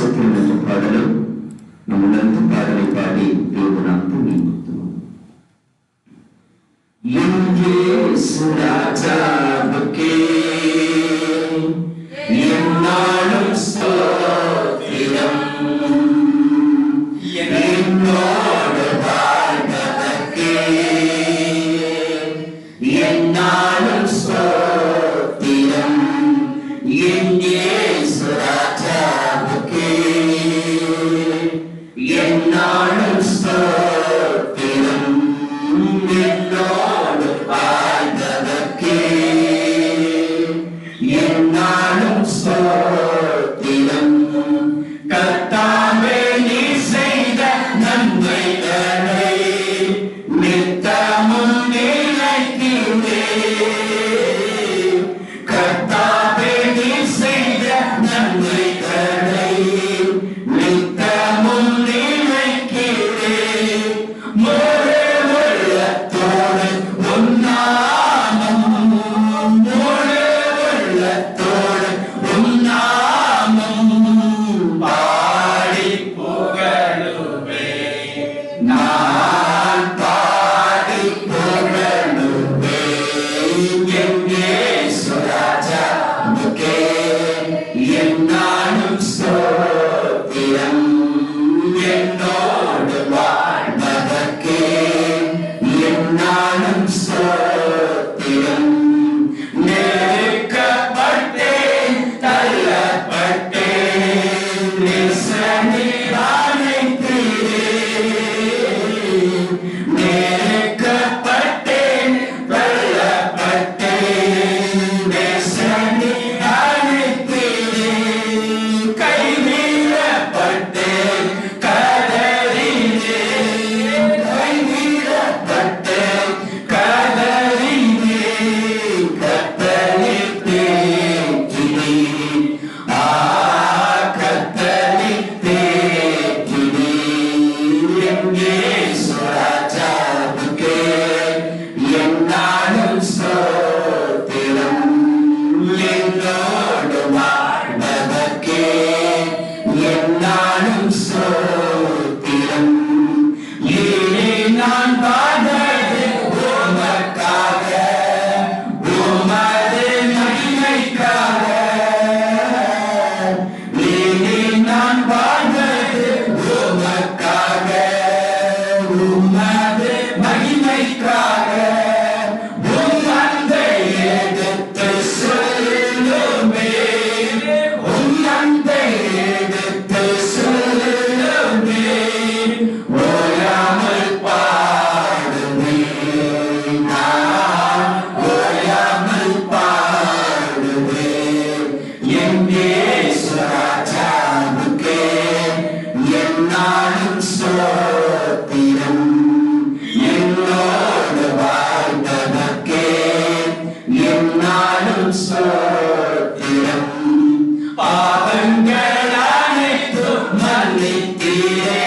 స్తోత్రం అనే పాటలో మమ్మల్ని పాటలు పాడి దేవుడు నాకు మీకు లింగేశ్వరాజా బకే I'm sorry. எங்கே சுராஜா துக்கே என்னாலும் ஸ்தோத்திரம் என்னோடு வாழ்வதற்கே என்னாலும் நான் வாழ் സത്യം പാപങ്ങളാണ് മന്ദിരേ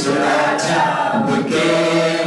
예수나 잡을게.